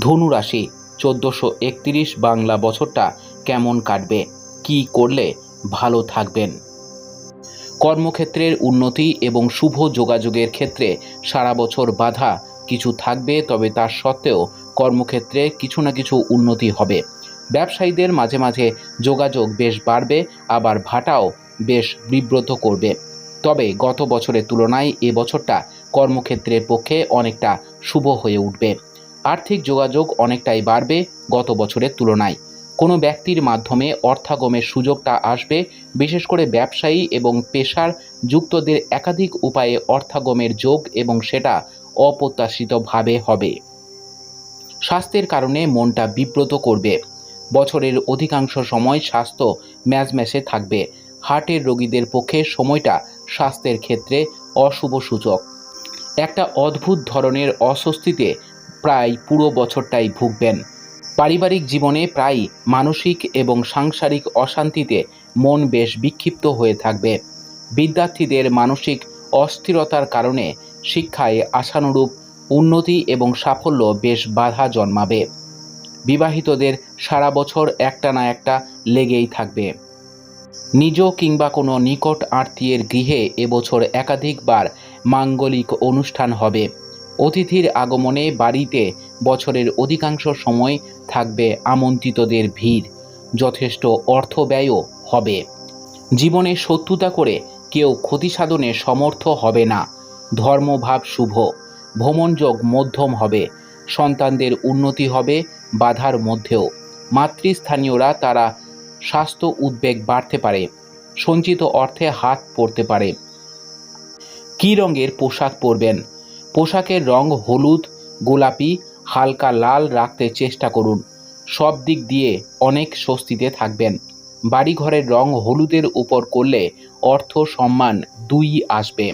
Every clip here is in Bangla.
ধনু রাশি, চোদ্দোশো একত্রিশ বাংলা বছরটা কেমন কাটবে? কি করলে ভালো থাকবেন? কর্মক্ষেত্রের উন্নতি এবং শুভ যোগাযোগের ক্ষেত্রে সারা বছর বাধা কিছু থাকবে, তবে তার সত্ত্বেও কর্মক্ষেত্রে কিছু না কিছু উন্নতি হবে। ব্যবসায়ীদের মাঝে মাঝে যোগাযোগ বেশ বাড়বে, আবার ভাটাও বেশ বিব্রত করবে। তবে গত বছরের তুলনায় এ বছরটা কর্মক্ষেত্রের পক্ষে অনেকটা শুভ হয়ে উঠবে। আর্থিক যোগাযোগ অনেকটাই বাড়বে গত বছরের তুলনায়। কোনো ব্যক্তির মাধ্যমে অর্থাগমের সুযোগটা আসবে, বিশেষ করে ব্যবসায়ী এবং পেশার যুক্তদের একাধিক উপায়ে অর্থাগমের যোগ এবং সেটা অপ্রত্যাশিতভাবে হবে। স্বাস্থ্যের কারণে মনটা বিব্রত করবে। বছরের অধিকাংশ সময় স্বাস্থ্য ম্যাজম্যাশে থাকবে। হার্টের রোগীদের পক্ষে সময়টা স্বাস্থ্যের ক্ষেত্রে অশুভ সূচক। একটা অদ্ভুত ধরনের অস্বস্তিতে প্রায় পুরো বছরটাই ভুগবেন। পারিবারিক জীবনে প্রায় মানসিক এবং সাংসারিক অশান্তিতে মন বেশ বিক্ষিপ্ত হয়ে থাকবে। বিদ্যার্থীদের মানসিক অস্থিরতার কারণে শিক্ষায় আশানুরূপ উন্নতি এবং সাফল্য বেশ বাধা জন্মাবে। বিবাহিতদের সারা বছর একটা না একটা লেগেই থাকবে। নিজ কিংবা কোনো নিকট আত্মীয়ের গৃহে এবছর একাধিকবার মাঙ্গলিক অনুষ্ঠান হবে। অতিথির আগমনে বাড়িতে বছরের অধিকাংশ সময় থাকবে আমন্ত্রিতদের ভিড়। যথেষ্ট অর্থ ব্যয়ও হবে। জীবনে শত্রুতা করে কেউ ক্ষতি সাধনে সমর্থ হবে না। ধর্মভাব শুভ। ভ্রমণযোগ মধ্যম হবে। সন্তানদের উন্নতি হবে বাধার মধ্যেও। মাতৃস্থানীয়রা তারা স্বাস্থ্য উদ্বেগ বাড়তে পারে। সঞ্চিত অর্থে হাত পড়তে পারে। কী রঙের পোশাক পরবেন? পোশাকের রং হলুদ, গোলাপি, হালকা লাল রাখতে চেষ্টা করুন। সব দিক দিয়ে অনেক স্বস্তিতে থাকবেন। বাড়িঘরের রং হলুদের উপর করলে অর্থ সম্মান দুই আসবে।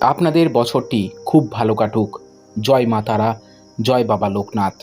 আপনাদের বছরটি খুব ভালো কাটুক। জয় মাতারা জয় বাবা লোকনাথ।